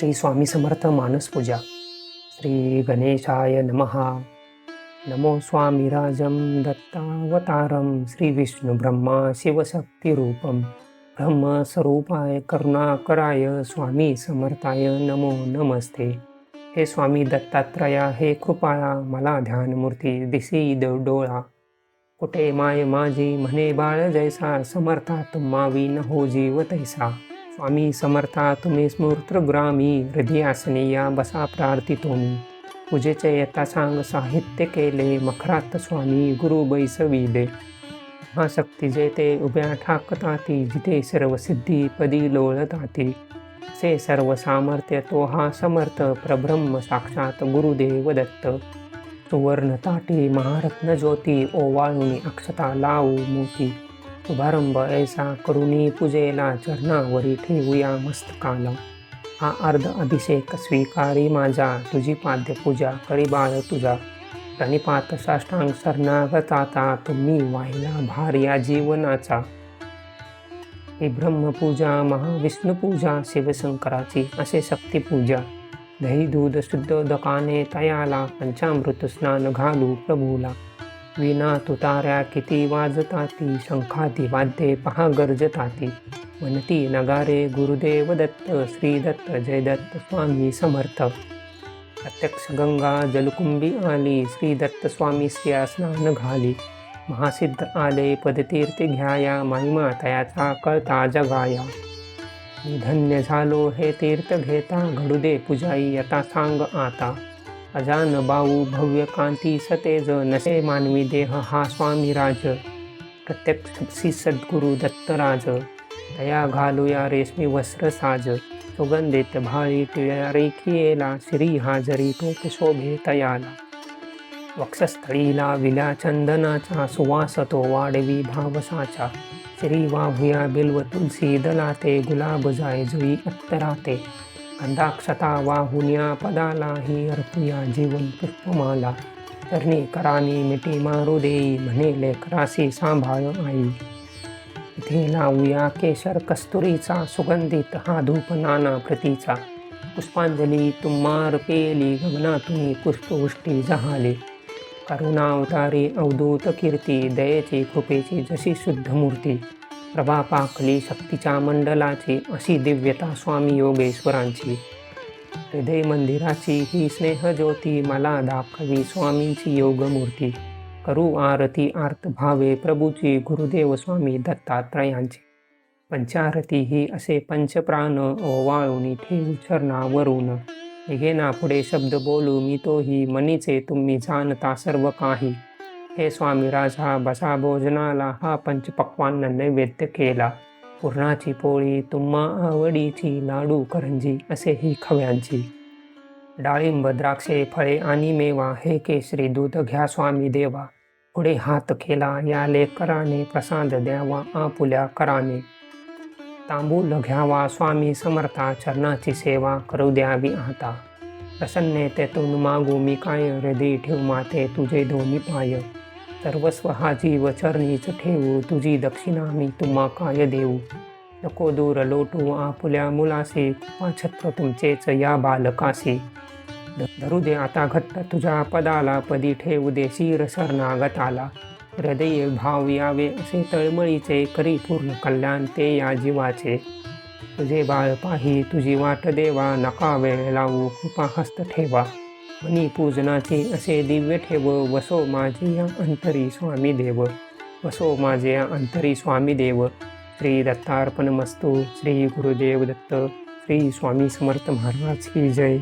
श्री स्वामी समर्थ मानस पूजा. श्री गणेशाय नमहा नमो स्वामीराजं दत्तावतारं. श्रीविष्णुब्रह्मा ब्रह्मा शिवशक्तिरूपं ब्रह्मस्वरूपाय करुणाकराय स्वामी समर्थाय नमो नमस्ते. हे स्वामी दत्तात्रया हे कृपाळा मला ध्यानमूर्ती दिसी डोळा. कुठे माय माझी म्हणे बाळ जैसा समर्था तुम्हावी न हो जीव तैसा. स्वामी समर्था तुम्ही स्मृतग्रामी हृदयासने या बसा प्रार्थितो मी पूजेचे यथा सांग साहित्य केले मखरात स्वामी गुरु बैसविले. हा शक्ती जेते उभ्या ठाकताती जिथे सर्व सिद्धी पदी लोळताती. से सर्व सामर्थ्य तो हा समर्थ प्रब्रह्म साक्षात गुरुदेव दत्त. सुवर्ण ताटी महारत्न ज्योती ओवाळूनी अक्षता लावू मोती. शुभारंभ ऐसा करुणी पूजेला चरणावरी ठेवूया मस्तकाला. हा अर्ध अभिषेक स्वीकारी माझा तुझी पाद्यपूजा करी बाळ तुझा. प्रणिपात साष्टांग शरणागताता तुम्ही वाहिला भार या जीवनाचा. ही ब्रह्मपूजा महाविष्णुपूजा शिवशंकराची असे शक्तिपूजा. दही दूध शुद्ध दकाने तयाला पंचामृत स्नान घालू प्रभूला. विना तुताऱ्या किती वाजताती? शंखाती वाद्ये पहा गरजताती. म्हणती नगारे गुरुदेव दत्त श्री दत्त जय दत्त स्वामी समर्थ. प्रत्यक्ष गंगा जलकुंभी आली श्री दत्त स्वामी स्त्रिया स्नान घाली. महासिद्ध आले पदतीर्थ घ्याया महिमा तयाचा कळता जगाया. धन्य झालो हे तीर्थ घेता घडू दे पुजाई यथा सांग आता. अजान बाऊ भव्य कांती सतेज नसे मानवी देह हा स्वामी राज। प्रत्यक्ष श्री सद्गुरु दत्तराज दया घालूया रेशमी वस्त्र साज। सुगंधित भाळी टिळ्या रेखियेला श्री हाजरी टोप शोभे तयाला। वक्षस्थळीला विला चंदनाचा सुवास तो वाढवी भावसाचा श्री वाहुया बिल्व तुलसी दलाते गुलाब जाय जुई अत्तराते। अंधाक्षता वाहुन्या पदाला ही अर्पुया जीवन पुष्पमाला. चरणी करानी मिठी मारू देई म्हणे लेकरासी सांभाळ आई. इथे लावूया केशर कस्तुरीचा सुगंधित हा धूप नाना प्रतीचा. पुष्पांजली तुम्हार पेली गगनातून पुष्पवृष्टी जहाले. करुणावतारी अवधूत कीर्ती दयेची कृपेची जशी शुद्ध मूर्ती. प्रभा सक्तीच्या शक्तीच्या मंडलाची अशी दिव्यता स्वामी योगेश्वरांची. हृदय मंदिराची ही स्नेहज्योती मला दाखवी स्वामींची योगमूर्ती. करू आरती आर्त भावे प्रभूची गुरुदेव स्वामी दत्तात्रयांची. पंचारती ही असे पंचप्राण ओवाळून ठेवू चरणावरून. निघेना पुढे शब्द बोलू मी तोही मनीचे तुम्ही जाणता सर्व काही. हे स्वामी राजा बसा भोजनाला हा पंचपक्वांना नैवेद्य केला. पुरणाची पोळी तुम्हा आवडीची लाडू करंजी असे ही खव्यांची. डाळिंब द्राक्षे फळे आणि मेवा हे केशरी दूध घ्या स्वामी देवा. पुढे हात केला या लेकराने प्रसाद द्यावा आपुल्या कराने. तांबूल घ्यावा स्वामी समर्था चरणाची सेवा करू द्यावी आता. प्रसन्नतेतून मागू मी काय हृदय ठेव माते तुझे दोन्ही पाय. सर्वस्व हा जीव चरणीच ठेवू तुझी दक्षिणा मी तुम्हा काय देऊ? नको दूर लोटू आपुल्या मुलासे छत्र तुमचेच या बालकासी. धरू दे आता घट्ट तुझ्या पदाला पदी ठेवू दे शिर शरणागताला. हृदय भाव यावे असे तळमळीचे करी पूर्ण कल्याण ते या जीवाचे. तुझे बाळ पाही तुझी वाट देवा नका वेळ लावू कृपा हस्त ठेवा. मनी पूजनाचे असे दिव्य ठेव वसो माझे या अंतरी स्वामी देव. वसो माझे या अंतरी स्वामी देव. श्री दत्तार्पण मस्तू श्री गुरुदेव दत्त श्री स्वामी समर्थ महाराज की जय.